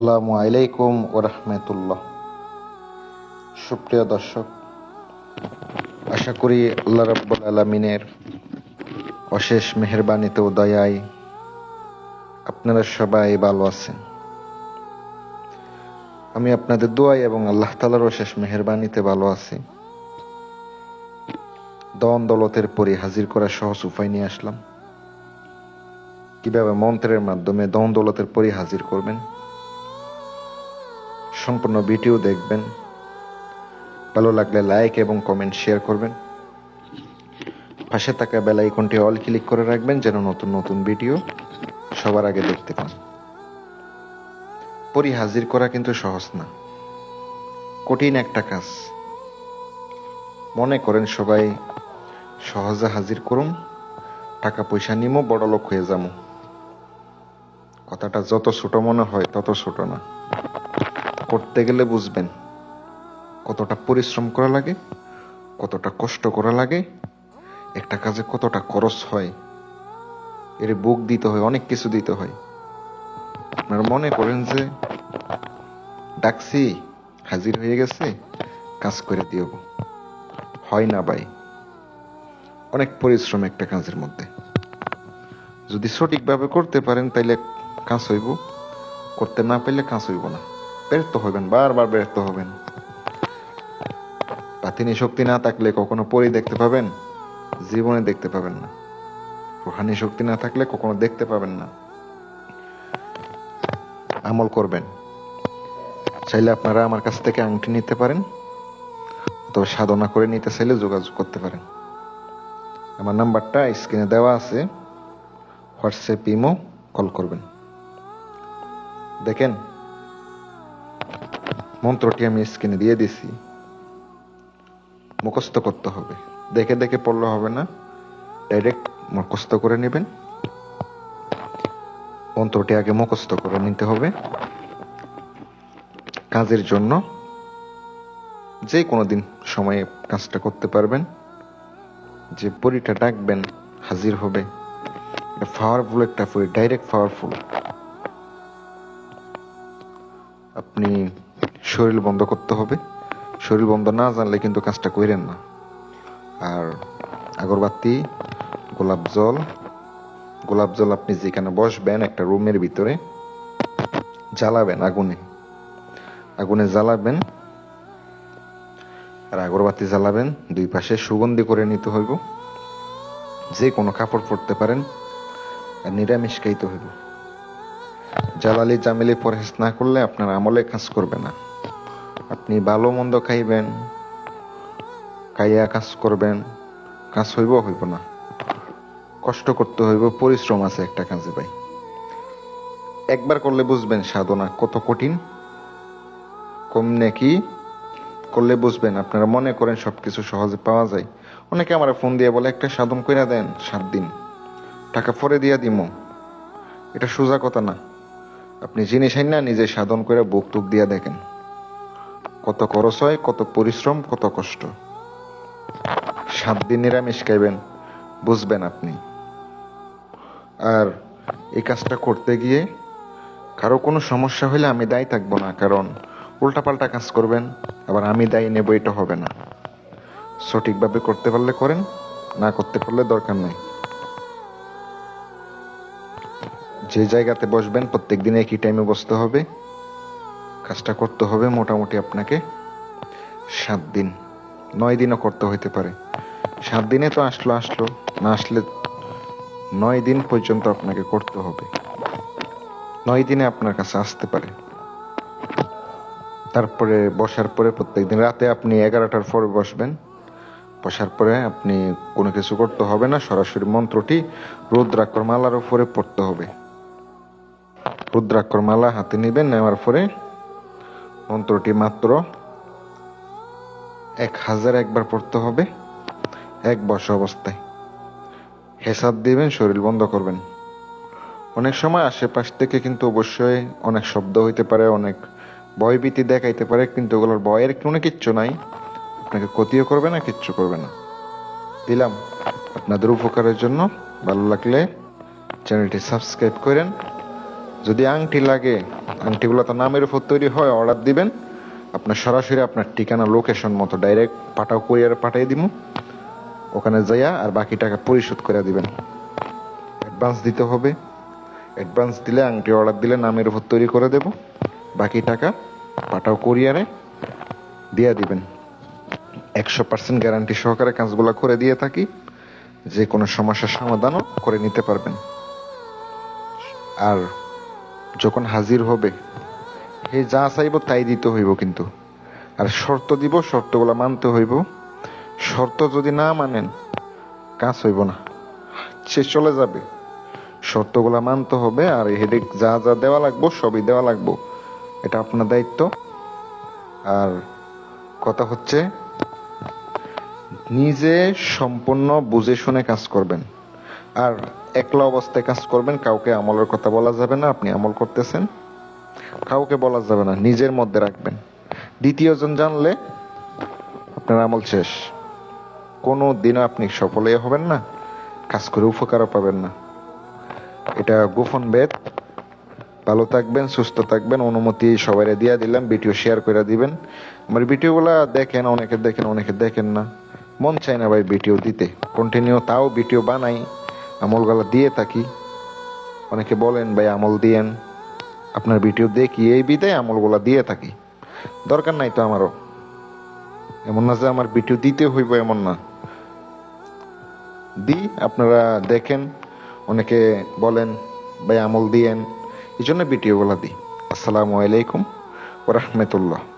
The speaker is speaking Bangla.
আসসালামু আলাইকুম ওরহমতুল্লাহ সুপ্রিয় দর্শক, আশা করি আল্লাহ রাব্বুল আলমিনের অশেষ মেহরবানিতে ও দয়ায় আপনারা সবাই ভালো আছেন। আমি আপনাদের দোয়াই এবং আল্লাহ তালার অশেষ মেহরবানিতে ভালো আছি। দন দলতের পরে হাজির করার সহজ উপায় নিয়ে আসলাম। কীভাবে মন্ত্রের মাধ্যমে দন দলতের পরে হাজির করবেন? সম্পূর্ণ ভিডিও দেখবেন। ভালো লাগলে লাইক এবং কমেন্ট শেয়ার করবেন। পাশে থাকা বেল আইকনটি অল ক্লিক করে রাখবেন যেন নতুন নতুন ভিডিও সবার আগে দেখতে পান। পরি হাজির করা কিন্তু সহজ না। কঠিন একটা কাজ। মনে করেন সবাই, সহজে হাজির করুন টাকা পয়সা নিমো বড় লোক হয়ে যাব কথাটা যত ছোট মনে হয় তত ছোট না। করতে গেলে বুঝবেন কতটা পরিশ্রম করা লাগে, কতটা কষ্ট করা লাগে, একটা কাজে কতটা খরচ হয়, এর বুক দিতে হয়, অনেক কিছু দিতে হয়। আপনার মনে করেন যে, ডাকছি, হাজির হয়ে গেছে, কাজ করে দিও হয় না ভাই। অনেক পরিশ্রম একটা কাজের মধ্যে। যদি সঠিকভাবে করতে পারেন, তাইলে কাজ হইব। করতে না পারলে কাজ হইব না। ব্যর্থ হবেন, বারবার ব্যর্থ হবেন। পাতিনি শক্তি না থাকলে কখনো পরি দেখতে পাবেন, জীবনে দেখতে পাবেন না। রুহানি শক্তি না থাকলে কখনো দেখতে পাবেন না। আমল করবেন। চাইলে আপনারা আমার কাছ থেকে আংটি নিতে পারেন, অথবা সাধনা করে নিতে চাইলে যোগাযোগ করতে পারেন। আমার নাম্বারটা স্ক্রিনে দেওয়া আছে, হোয়াটসঅ্যাপ, ইমো, কল করবেন। দেখেন মন্ত্রটি আমি স্ক্রিনে দিয়ে দিছি। মুখস্থ করতে হবে। দেখে দেখে পড়লে হবে না। ডাইরেক্ট মুখস্থ করে নেবেন। মন্ত্রটি আগে মুখস্থ করে নিতে হবে। কাজের জন্য যে কোনো দিন সময়ে কাজটা করতে পারবেন। যে পরিটা ডাকবেন, হাজির হবে। পাওয়ারফুল একটা পরি ডাইরেক্ট পাওয়ারফুল আপনি শরীর বন্ধ করতে হবে। শরীর বন্ধ না জানলে কিন্তু কাজটা করেন না। আর আগরবাতি, গোলাপ জল গোলাপ জল আপনি যেখানে বসবেন একটা রুমের ভিতরে জ্বালাবেন আগুনে। আগুনে জ্বালাবেন, আর আগরবাতি জ্বালাবেন, দুই পাশে সুগন্ধি করে নিতে হইব। যে কোনো কাপড় পরতে পারেন, আর নিরামিষ খাইতে হইব। জ্বালালি জামিলি পরহেজ না করলে আপনার আমলে কাজ করবে না। আপনি ভালো মন্দ খাইবেন, খাইয়া কাজ করবেন, কাজ হইব হইব না। কষ্ট করতে হইব, পরিশ্রম আছে একটা কাজে ভাই। একবার করলে বুঝবেন সাধনা কত কঠিন। কম নাকি করলে বুঝবেন, আপনারা মনে করেন সবকিছু সহজে পাওয়া যায়। অনেকে আমার ফোন দিয়ে বলে, একটা সাধন কইরা দেন সাত দিন। টাকা পরে দিয়া দিমো। এটা সোজা কথা না। আপনি জিনিস না, নিজে সাধন করে বুক টুক দিয়া দেখেন। কত খরচ হয়, কত পরিশ্রম, কত কষ্ট। সাত দিন নিরামিষ খাইবেন, বুঝবেন আপনি। আর এই কাজটা করতে গিয়ে কারও কোনো সমস্যা হলে আমি দায়ী থাকব না, কারণ উল্টাপাল্টা কাজ করবেন, আবার আমি দায়ী নেব, এটা হবে না। সঠিকভাবে করতে পারলে করেন, না করতে পারলে দরকার নেই। যে জায়গাতে বসবেন, প্রত্যেক দিন একই টাইমে বসতে হবে। কাজটা করতে হবে মোটামুটি আপনাকে সাত দিন। নয় দিনও করতে হইতে পারে। সাত দিনে তো আসলো আসলো। না আসলে নয় দিন পর্যন্ত আপনাকে করতে হবে। নয় দিনে আপনার কাছে আসতে পারে। তারপরে বসার পরে প্রত্যেকদিন রাতে আপনি এগারোটার পরে বসবেন। বসার পরে আপনি কোনো কিছু করতে হবে না। সরাসরি মন্ত্রটি রুদ্রাক্ষর মালার উপরে পড়তে হবে। রুদ্রাক্ষর মালা হাতে নেবেন, নেওয়ার পরে মন্ত্রটি মাত্র এক হাজার একবার পড়তে হবে, এক বসা অবস্থায়। হেসাব দিবেন, শরীর বন্ধ করবেন। অনেক সময় আশেপাশ থেকে কিন্তু অবশ্যই অনেক শব্দ হইতে পারে, অনেক ভয়ভীতি দেখাইতে পারে, কিন্তু ওগুলোর ভয়ের কোনো কিচ্ছু নাই। আপনাকে ক্ষতিও করবে না, কিচ্ছু করবে না। দিলাম। আপনাদের উপকারের জন্য ভালো লাগলে চ্যানেলটি সাবস্ক্রাইব করেন। যদি আংটি লাগে, আংটিগুলো তো নামের উপর তৈরি হয়, অর্ডার দিবেন। আপনার সরাসরি আপনার ঠিকানা লোকেশন মতো ডাইরেক্ট পাঠাও কুরিয়ারে পাঠিয়ে দিব ওখানে যাইয়া আর বাকি টাকা পরিশোধ করে দিবেন। অ্যাডভান্স দিতে হবে। অ্যাডভান্স দিলে আংটি অর্ডার দিলে নামের উপর তৈরি করে দেব। বাকি টাকা পাঠাও কুরিয়ারে দিয়ে দিবেন। একশো পার্সেন্ট গ্যারান্টি সহকারে কাজগুলো করে দিয়ে থাকি। যে কোনো সমস্যার সমাধানও করে নিতে পারবেন। আর যখন হাজির হবে, হে যা চাইব তাই দিতে হইব কিন্তু। আর শর্ত দিব, শর্তগুলো মানতে হইব। শর্ত যদি না মানেন, কাজ হইব না। সে চলে যাবে। শর্তগুলো মানতে হবে, আর হেডেক যা যা দেওয়া লাগবো, সবই দেওয়া লাগবো। এটা আপনার দায়িত্ব। আর কথা হচ্ছে, নিজে সম্পূর্ণ বুঝে শুনে কাজ করবেন। আর একলা অবস্থায় কাজ করবেন, কাউকে আমলের কথা বলা যাবে না, আপনি আমল করতেছেন। কাউকে বলা যাবে না, নিজের মধ্যে রাখবেন। দ্বিতীয়জন জানলে আপনার আমল শেষ। কোনো দিনও আপনি সফলই হবেন না, কাজ করে উপকারও পাবেন না। এটা গোপন বেদ। ভালো থাকবেন, সুস্থ থাকবেন, অনুমতি সবাই দিয়া দিলাম, ভিডিও শেয়ার করে দিবেন। আমার ভিডিওগুলা দেখেন, অনেকে দেখেন অনেকে দেখেন না। মন চায় না ভাই ভিডিও দিতে। কন্টিনিউ তাও ভিডিও বানাই। আমলগুলা দিয়ে থাকি। অনেকে বলেন, ভাই, আমল দিয়েন। আপনার ভিডিও দেখি, এই বিদায় আমলগুলা দিয়ে থাকি। দরকার নাই তো আমারও। এমন না যে আমার ভিডিও দিতে হইব এমন না। দিই আপনারা দেখেন। অনেকে বলেন, ভাই, আমল দিয়েন। এই জন্য ভিডিওগুলো দিই আসসালামু আলাইকুম ওরহমতুল্লাহ